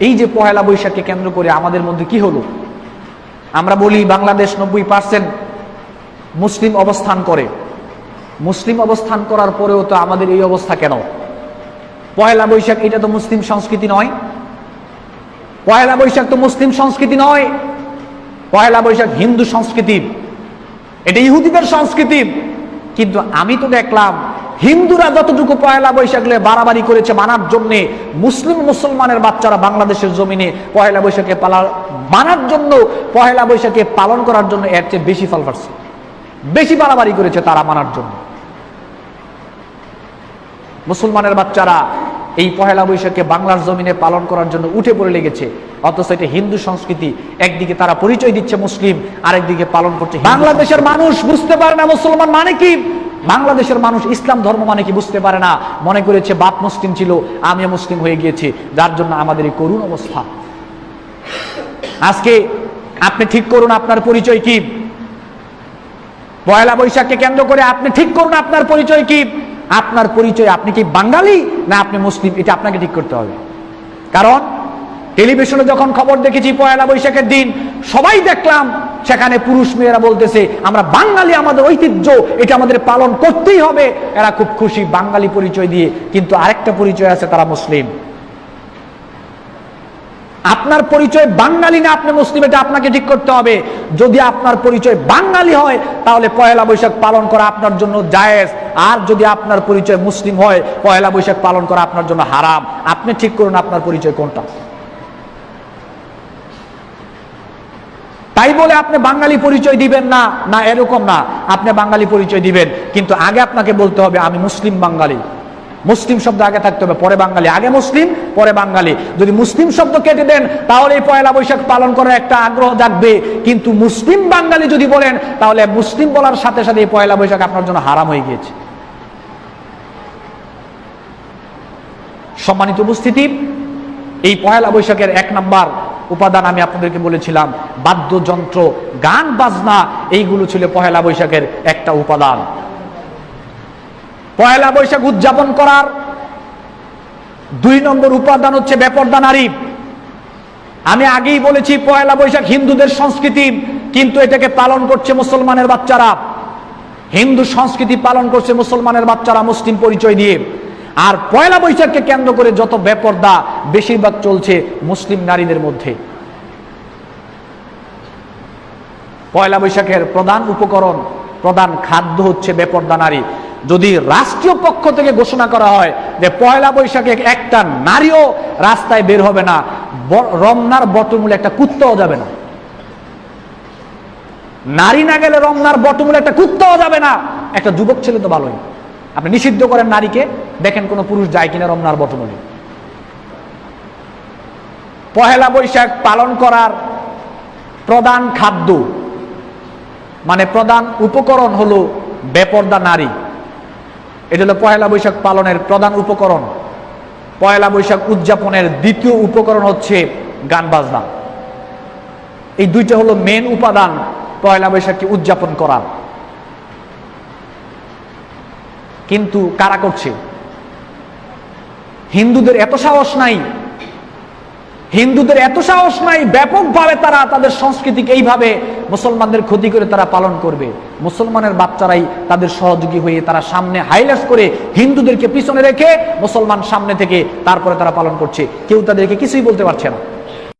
এই যে পহেলা বৈশাখকে কেন্দ্র করে আমাদের মধ্যে কি হলো? আমরা বলি বাংলাদেশ নব্বই পার্সেন্ট মুসলিম অবস্থান করে। মুসলিম অবস্থান করার পরেও তো আমাদের এই অবস্থা কেন? পয়লা বৈশাখ এটা তো মুসলিম সংস্কৃতি নয়। পয়লা বৈশাখ তো মুসলিম সংস্কৃতি নয়। পয়লা বৈশাখ হিন্দু সংস্কৃতি। এটা ইহুদিদের সংস্কৃতি। কিন্তু আমি তো দেখলাম হিন্দুরা যতটুকু পয়লা বৈশাখ নিয়ে বাড়াবাড়ি করেছে মানার জন্য মুসলিম মুসলমানের বাচ্চারা বাংলাদেশের জমিনে পয়লা বৈশাখে পালা মানার জন্য পয়লা বৈশাখে পালন করার জন্য এর চেয়ে বেশি ফল পাচ্ছে। বেশি বাড়াবাড়ি করেছে তারা মানার জন্য। মুসলমানের বাচ্চারা এই পহেলা বৈশাখে বাংলার জমিনে পালন করার জন্য উঠে পড়ে লেগেছে। অথচ এটা হিন্দু সংস্কৃতি। একদিকে তারা পরিচয় দিচ্ছে মুসলিম আরেকদিকে পালন করছে বাংলাদেশের মানুষ বুঝতে পারে না মুসলমান মানে কি? বাংলাদেশের মানুষ ইসলাম ধর্ম মানে কি বুঝতে পারে না? মনে করেছে বাপ মুসলিম ছিল আমি মুসলিম হয়ে গিয়েছি। যার জন্য আমাদের এই করুণ অবস্থা। আজকে আপনি ঠিক করুন আপনার পরিচয় কি? পয়লা বৈশাখকে কেন্দ্র করে আপনি ঠিক করুন আপনার পরিচয় কি? আপনার পরিচয় আপনি কি বাঙালি না আপনি মুসলিম? এটা আপনাকে ঠিক করতে হবে। কারণ টেলিভিশনে যখন খবর দেখেছি পয়লা বৈশাখের দিন, সবাই দেখলাম সেখানে পুরুষ মেয়েরা বলতেছে, আমরা বাঙালি, আমাদের ঐতিহ্য, এটা আমাদের পালন করতেই হবে। এরা খুব খুশি, বাঙালি পরিচয় দিয়ে, কিন্তু আরেকটা পরিচয় আছে, তারা মুসলিম। আপনার পরিচয় বাঙালি না, আপনি মুসলিম, এটা আপনাকে ঠিক করতে হবে। যদি আপনার পরিচয় বাঙালি হয়, তাহলে পয়লা বৈশাখ পালন করা আপনার জন্য জায়েজ। আর যদি আপনার পরিচয় মুসলিম হয়, পয়লা বৈশাখ পালন করা আপনার জন্য হারাম। আপনি ঠিক করুন আপনার পরিচয় কোনটা। তাই বলে আপনি বাঙালি পরিচয় দিবেন না? না, এরকম না। আপনি বাঙালি পরিচয় দিবেন। কিন্তু আগে আপনাকে বলতে হবে, আমি মুসলিম বাঙালি। মুসলিম শব্দ আগে থাকতে হবে, পরে বাঙালি। আগে মুসলিম, পরে বাঙালি। যদি মুসলিম শব্দ কেটে দেন, তাহলে এই পয়লা বৈশাখ পালন করার একটা আগ্রহ জাগবে। কিন্তু মুসলিম বাঙালি যদি বলেন, তাহলে মুসলিম বলার সাথে সাথে এই পয়লা বৈশাখ আপনার জন্য হারাম হয়ে গিয়েছে। সম্মানিত উপস্থিতি, এই পয়লা বৈশাখের এক নাম্বার উপাদান আমি আপনাদেরকে বলেছিলাম, বাদ্যযন্ত্র, গান, বাজনা, এইগুলো ছিল পয়লা বৈশাখের একটা উপাদান। পয়লা বৈশাখ উদযাপন করার দুই নম্বর উপাদান হচ্ছে বেপর্দা নারী। আমি আগেই বলেছি পয়লা বৈশাখ হিন্দুদের সংস্কৃতি, কিন্তু এটাকে পালন করছে মুসলমানের বাচ্চারা। হিন্দু সংস্কৃতি পালন করছে মুসলমানের বাচ্চারা মুসলিম পরিচয় দিয়ে। আর পয়লা বৈশাখকে কেন্দ্র করে যত বেপর্দা বেশিরভাগ চলছে মুসলিম নারীদের মধ্যে। পয়লা বৈশাখের প্রধান উপকরণ, প্রধান খাদ্য হচ্ছে বেপর্দা নারী। যদি রাষ্ট্রীয় পক্ষ থেকে ঘোষণা করা হয় যে পয়লা বৈশাখে একটা নারীও রাস্তায় বের হবে না রমনার বটমূলে একটা কুত্তাও যাবে না। নারী না গেলে রমনার বটমূলে একটা কুত্তাও যাবে না। একটা যুবক ছেলে তো ভালোই। আপনি নিষিদ্ধ করেন নারীকে, দেখেন কোনো পুরুষ যায় কিনা রমনার বটমূলে। পহেলা বৈশাখ পালন করার প্রধান খাদ্য মানে প্রধান উপকরণ হলো বেপর্দা নারী। এটা হলো পহেলা বৈশাখ পালনের প্রধান উপকরণ। পয়লা বৈশাখ উদযাপনের দ্বিতীয় উপকরণ হচ্ছে গান বাজনা। এই দুইটা হলো মেন উপাদান পয়লা বৈশাখকে উদযাপন করার। কিন্তু কারা করছে? হিন্দুদের এত সাহস নাই। হিন্দুদের এত সাহস নাই, ব্যাপকভাবে তারা তাদের সংস্কৃতিকে এইভাবে মুসলমানদের ক্ষতি করে তারা পালন করবে। মুসলমানের বাচ্চারাই তাদের সহযোগী হয়ে তারা সামনে হাইলাইট করে হিন্দুদেরকে পিছনে রেখে মুসলমান সামনে থেকে তারপরে তারা পালন করছে। কেউ তাদেরকে কিছুই বলতে পারছে না।